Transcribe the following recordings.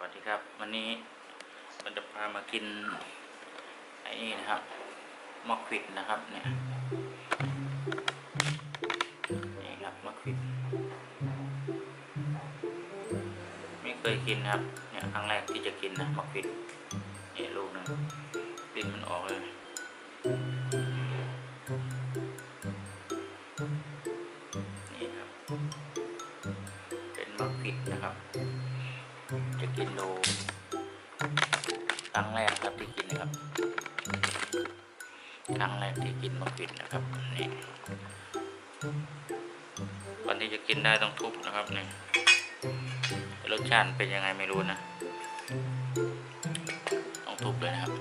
สวัสดีครับ วันนี้เราจะพามากินไอ้นี่นะครับมะขวิดนะครับเนี่ยนี่ครับมะขวิด ไม่เคยกินนะครับเนี่ยครั้งแรกที่จะกินนะมะขวิดนี่ลูกนึงดินมันออกเลย รั้งแรกครับที่กินนะครับครั้งแรกที่กินมะขวิดนะครับนี่ก่อนที่จะกินได้ต้องทุบนะครับนี่รสชาติเป็นยังไงไม่รู้นะ ต้องทุบเลยนะครับ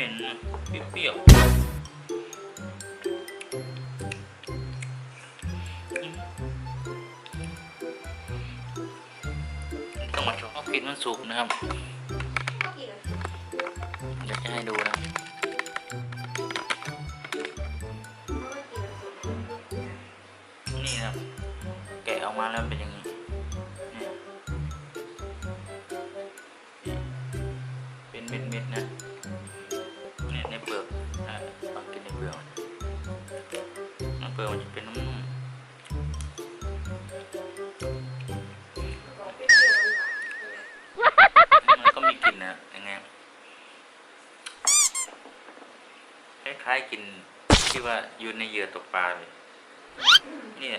ม็นนะเปรี้ยวต้องมาชมเอากินมันสุกนะครับเดี๋ยวจะให้ดูนะนี่นะครับแกะออกมาแล้วเป็นอย่างนี้เป็นเม็ดๆนะ อมันจะเป็นนุ่มๆมันก็มีกลิ่นนะยังไงคล้ายๆกลินที่ว่าอยู่ในเหยื่อตกปลาเลยนี่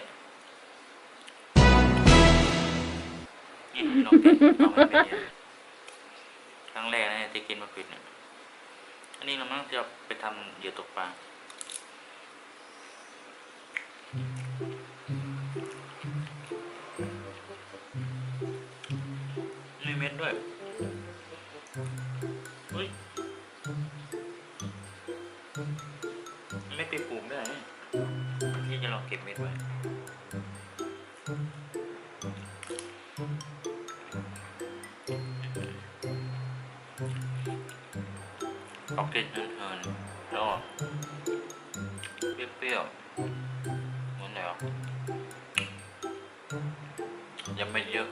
นี่ลองกินลองไปเนี่ยครั้งแรกนะที่กินมะกรูดเนี่ยอันนี้เรามั่งจะไปทำเหยื่อตกปลา ด้วยอุ้ยไม่ไปปลูกได้นะที่จะลองเก็บเม็ดไว้ออกกลิ่นเหินๆแล้วเปรี้ยวๆเหมือนแล้วยังไม่เยอะ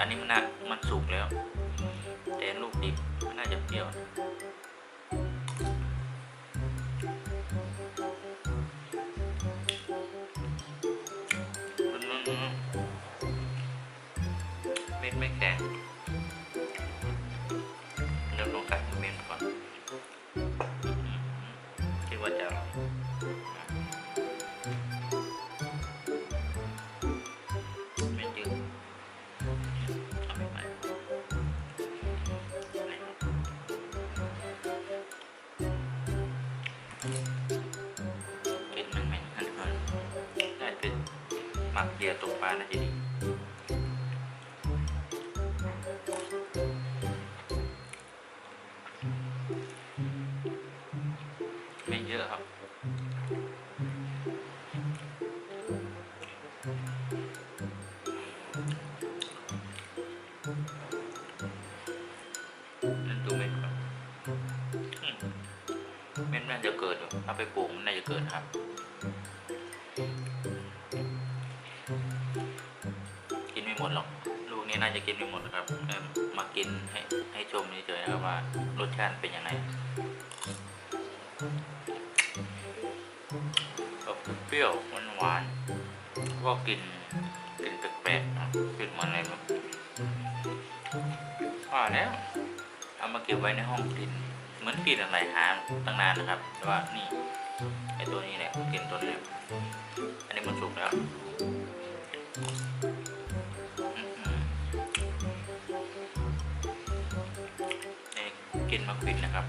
อันนี้มันน่ามันสุกแล้ว แต่ลูกดิบมันน่าจะเปรี้ยวนะ มักเดียวตกปลานะจะดีไม่เยอะครับ ดูเม็ดก่อนอืมเม็ดน่าจะเกิดอยู่เอาไปปลูกมันน่าจะเกิดครับ หมดหรอก ลูกนี้น่าจะกินไม่หมดนะครับมากินให้ให้ชมเฉยๆนะครับว่ารสชาติเป็นยังไงก็เปรี้ยวหวานหวานก็กลินกลินแปลกๆนะกลินเหมือนอะไรแบบว่าแล้วเอามาเก็บไว้ในห้องกลิ่นเหมือนกลิ่นอะไรหาตั้งนานนะครับแต่ว่านี่ไอตัวนี้แหละกลิ่นตัวนี้อันนี้มันสุกแล้ว กินมาควิดนะครับ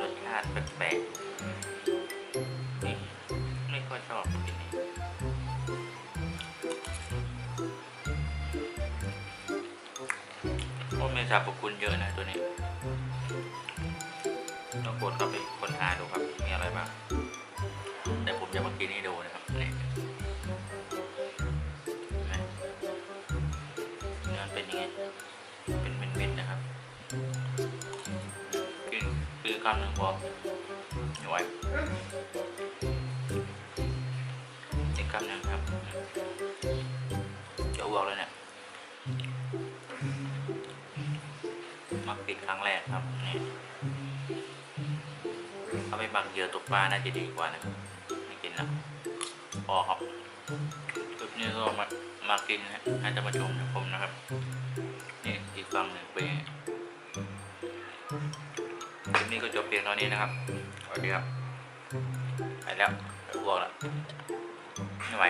รสชาติแปลกๆนี่ไม่ค่อยชอบกินโอ้มีสรรพคุณเยอะนะตัวนี้ต้องกดเข้าไปค้นหาดูครับ มีอะไรบ้างแต่ผมจะมากินให้ดูนะ นคือคำหนึ่งพอไม่ไหวอีกคำหนึ่งครับจะอ้วกเลยเนี่ยมักปิดครั้งแรกครับนี่เอาไปหมักเยื่อตกปลาน่าจะดีกว่านะครับไม่กินแล้วพอครับคลิปนี้ก็มามากินนะให้จะมาชมกับผมนะครับ ก็จบเพียงเท่านี้นะครับสวัสดีครับไปแล้วไปอ้วกแล้วไม่ไหว